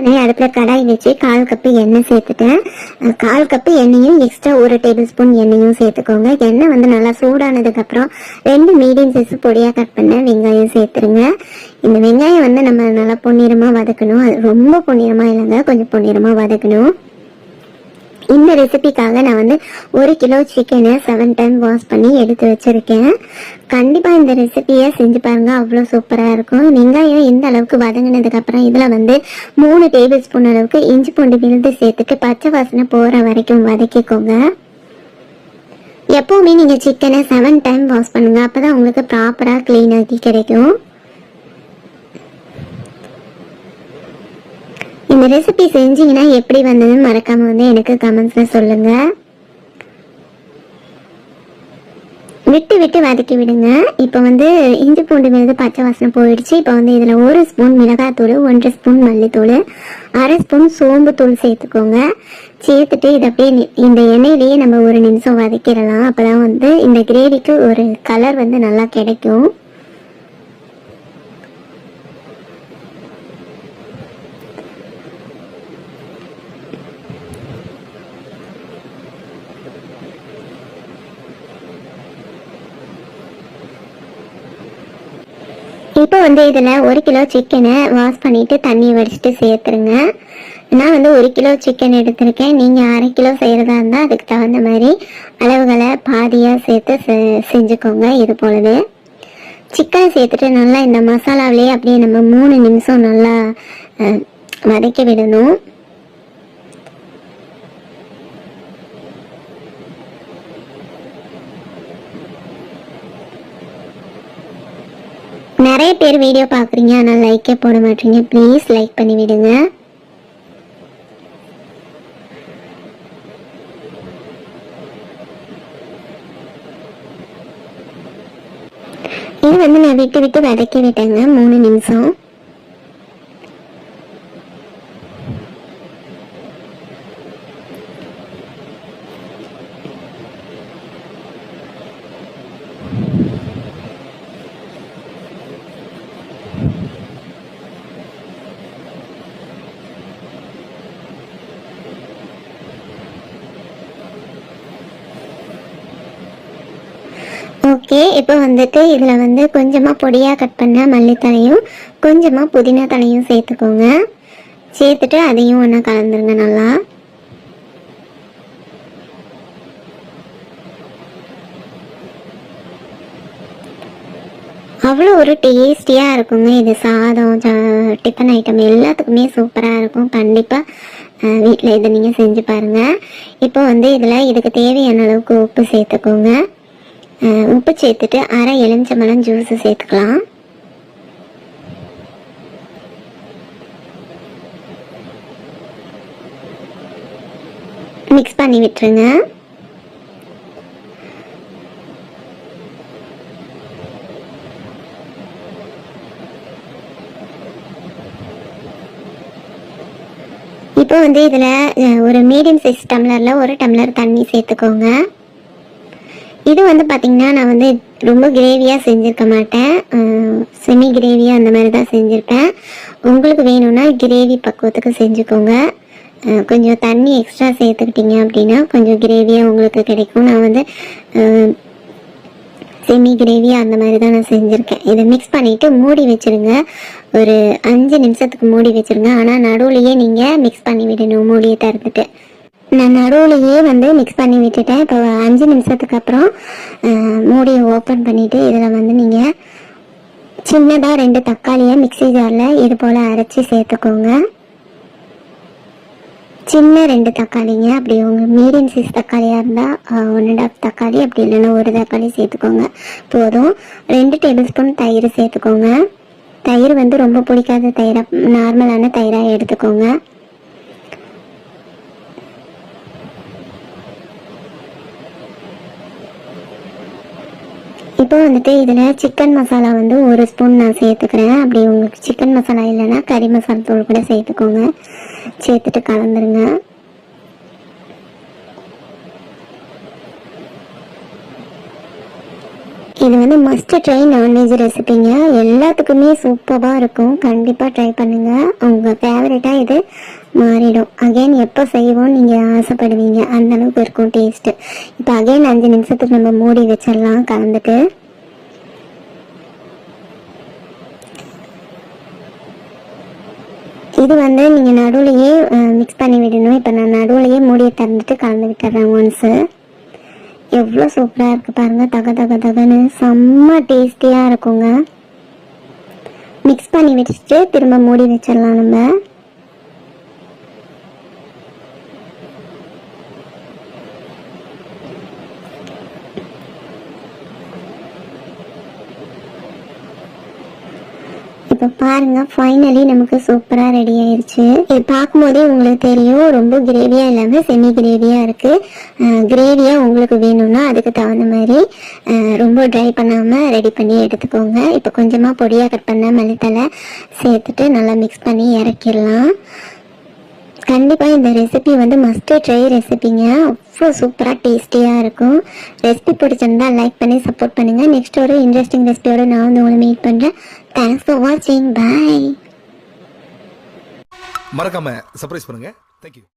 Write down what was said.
ஏற்கனவே அடுப்பில் கடாய் வச்சு கால் கப்பு எண்ணெய் சேர்த்துட்டேன். கால் கப்பு எண்ணெயும் எக்ஸ்ட்ரா ஒரு டேபிள் ஸ்பூன் எண்ணெயும் சேர்த்துக்கோங்க. எண்ணெய் வந்து நல்லா சூடானதுக்கப்புறம் ரெண்டு மீடியம் சைஸ் பொடியாக கட் பண்ண வெங்காயம் சேர்த்துருங்க. இந்த வெங்காயம் வந்து நம்ம நல்லா பொன்னிறமாக வதக்கணும். அது ரொம்ப பொன்னிறமாக இல்லைங்க கொஞ்சம் பொன்னிறமாக வதக்கணும். இந்த ரெசிபிக்காக நான் வந்து ஒரு கிலோ சிக்கனை செவன் டைம் வாஷ் பண்ணி எடுத்து வச்சிருக்கேன். கண்டிப்பாக இந்த ரெசிபியை செஞ்சு பாருங்கள் அவ்வளோ சூப்பராக இருக்கும். வெங்காயம் இந்த அளவுக்கு வதங்கினதுக்கப்புறம் இதில் வந்து மூணு டேபிள் ஸ்பூன் அளவுக்கு இஞ்சி பூண்டு விழுந்து சேர்த்துட்டு பச்சை வாசனை போகிற வரைக்கும் வதக்கிக்கோங்க. எப்போவுமே நீங்கள் சிக்கனை செவன் டைம் வாஷ் பண்ணுங்கள் அப்போ தான் உங்களுக்கு ப்ராப்பராக க்ளீன் ஆகி கிடைக்கும். இந்த ரெசிபி செஞ்சீங்கன்னா எப்படி வந்ததுன்னு மறக்காம வந்து எனக்கு கமெண்ட்ஸ்ல சொல்லுங்க. விட்டு விட்டு வதக்கி விடுங்க. இப்போ வந்து இஞ்சி பூண்டு விழுது பச்சை வாசனை போயிடுச்சு. இப்போ வந்து இதில் ஒரு ஸ்பூன் மிளகாத்தூள் ஒன்றரை ஸ்பூன் மல்லித்தூள் அரை ஸ்பூன் சோம்பு தூள் சேர்த்துக்கோங்க. சேர்த்துட்டு இதை அப்படியே இந்த எண்ணெயிலேயே நம்ம ஒரு நிமிஷம் வதக்கிடலாம். அப்போதான் வந்து இந்த கிரேவிக்கு ஒரு கலர் வந்து நல்லா கிடைக்கும். இப்போ வந்து இதில் ஒரு கிலோ சிக்கனை வாஷ் பண்ணிவிட்டு தண்ணி வடிச்சிட்டு சேர்த்துருங்க. நான் வந்து ஒரு கிலோ சிக்கன் எடுத்திருக்கேன். நீங்கள் அரை கிலோ செய்கிறதா இருந்தால் அதுக்கு தகுந்த மாதிரி அளவுகளை பாதியாக சேர்த்து செ- செஞ்சுக்கோங்க இது போலவே. சிக்கனை சேர்த்துட்டு நல்லா இந்த மசாலாவிலேயே அப்படியே நம்ம மூணு நிமிஷம் நல்லா வதக்கி விடணும். நிறைய பேர் வீடியோ பார்க்குறீங்க ஆனால் லைக்கே போட மாட்டீங்க. ப்ளீஸ் லைக் பண்ணி விடுங்க. இது வந்து நான் விட்டு விட்டு வதக்கி விட்டேங்க. மூணு நிமிஷம். ஓகே இப்போ வந்துட்டு இதில் வந்து கொஞ்சமாக பொடியாக கட் பண்ண மல்லித்தலையும் கொஞ்சமாக புதினா தலையும் சேர்த்துக்கோங்க. சேர்த்துட்டு அதையும் ஒன்றா கலந்துருங்க நல்லா. அவ்வளோ ஒரு டேஸ்டியாக இருக்குங்க இது. சாதம் டிஃபன் ஐட்டம் எல்லாத்துக்குமே சூப்பராக இருக்கும். கண்டிப்பாக வீட்டில் இதை நீங்கள் செஞ்சு பாருங்கள் இப்போ வந்து இதில் இதுக்கு தேவையான அளவுக்கு உப்பு சேர்த்துக்கோங்க. உப்பு சேர்த்துட்டு அரை எலுமிச்சம்பழம் ஜூஸ் சேர்த்துக்கலாம். மிக்ஸ் பண்ணி விட்டுருங்க. இப்போ வந்து இதில் ஒரு மீடியம் சைஸ் டம்ளரில் ஒரு டம்ளர் தண்ணி சேர்த்துக்கோங்க. இது வந்து பார்த்திங்கன்னா நான் வந்து ரொம்ப கிரேவியாக செஞ்சுருக்க மாட்டேன். செமி கிரேவியாக அந்த மாதிரி தான் செஞ்சுருப்பேன். உங்களுக்கு வேணும்னா கிரேவி பக்குவத்துக்கு செஞ்சுக்கோங்க. கொஞ்சம் தண்ணி எக்ஸ்ட்ரா சேர்த்துக்கிட்டீங்க அப்படின்னா கொஞ்சம் கிரேவியாக உங்களுக்கு கிடைக்கும். நான் வந்து செமி கிரேவி அந்த மாதிரி தான் நான் செஞ்சுருக்கேன். இதை மிக்ஸ் பண்ணிவிட்டு மூடி வச்சுருங்க. ஒரு அஞ்சு நிமிஷத்துக்கு மூடி வச்சுருங்க. ஆனால் நடுவுலையே நீங்கள் மிக்ஸ் பண்ணி விடணும் மூடியை திறந்துட்டு. நான் நடுவுலையே வந்து மிக்ஸ் பண்ணி விட்டுட்டேன். இப்போ அஞ்சு நிமிஷத்துக்கு அப்புறம் மூடியை ஓப்பன் பண்ணிவிட்டு இதில் வந்து நீங்கள் சின்னதாக ரெண்டு தக்காளியை மிக்ஸி ஜாரில் இது போல் அரைச்சி சேர்த்துக்கோங்க. சின்ன ரெண்டு தக்காளிங்க. அப்படி உங்கள் மீடியம் சைஸ் தக்காளியாக இருந்தால் ஒன் அண்ட் ஆஃப் தக்காளி அப்படி இல்லைன்னா ஒரு தக்காளி சேர்த்துக்கோங்க. போதும். ரெண்டு டேபிள் ஸ்பூன் தயிர் சேர்த்துக்கோங்க. தயிர் வந்து ரொம்ப பிடிக்காத தயிராக நார்மலான தயிராக எடுத்துக்கோங்க. இப்போ வந்துட்டு இதில் சிக்கன் மசாலா வந்து ஒரு ஸ்பூன் நான் சேர்த்துக்கிறேன். அப்படி உங்களுக்கு சிக்கன் மசாலா இல்லைன்னா கறி மசாலா தூள் கூட சேர்த்துக்கோங்க. சேர்த்துட்டு கலந்துருங்க. இது வந்து மஸ்ட் ட்ரை நான்வெஜ் ரெசிபிங்க எல்லாத்துக்குமே சூப்பராக இருக்கும். கண்டிப்பாக ட்ரை பண்ணுங்கள் உங்கள் ஃபேவரட்டாக இது மாறிடும். அகைன் எப்போ செய்வோம் நீங்கள் ஆசைப்படுவீங்க. அந்த அளவுக்கு இருக்கும் டேஸ்ட்டு இப்போ அகைன் அஞ்சு நிமிஷத்துக்கு நம்ம மூடி வச்சிடலாம். கலந்துட்டு இது வந்து நீங்கள் நடுவுலையே மிக்ஸ் பண்ணி விடணும். இப்போ நான் நடுவுலையே மூடியை திறந்துட்டு கலந்து விட்டுறேன் ஒன்ஸு எவ்வளோ சூப்பராக இருக்குது பாருங்கள் தக தக தகன்னு செம்ம டேஸ்டியாக இருக்குங்க. மிக்ஸ் பண்ணி வச்சுட்டு திரும்ப மூடி வச்சிடலாம் நம்ம. இப்போ பாருங்க ஃபைனலி நமக்கு சூப்பராக ரெடி ஆயிடுச்சு இது பார்க்கும்போதே உங்களுக்கு தெரியும் ரொம்ப கிரேவியாக இல்லாமல் செமி கிரேவியாக இருக்குது கிரேவியாக உங்களுக்கு வேணும்னா அதுக்கு தகுந்த மாதிரி ரொம்ப ட்ரை பண்ணாமல் ரெடி பண்ணி எடுத்துக்கோங்க. இப்போ கொஞ்சமாக பொடியாக கட் பண்ண மல்லித்தலை சேர்த்துட்டு நல்லா மிக்ஸ் பண்ணி இறக்கிடலாம். கண்டிப்பாக இந்த ரெசிபி வந்து மஸ்ட் ட்ரை ரெசிபிங்க அவ்வளோ சூப்பராக டேஸ்டியாக இருக்கும். ரெசிபி பிடிச்சிருந்தா லைக் பண்ணி சப்போர்ட் பண்ணுங்கள் நெக்ஸ்ட் ஒரு இன்ட்ரெஸ்டிங் ரெசிபியோட நான் வந்து உங்களை மீட் பண்ணுறேன் தேங்க்ஸ் ஃபார் வாட்சிங் பாய் மறக்காம சர்ப்ரைஸ் பண்ணுங்க. தேங்க்யூ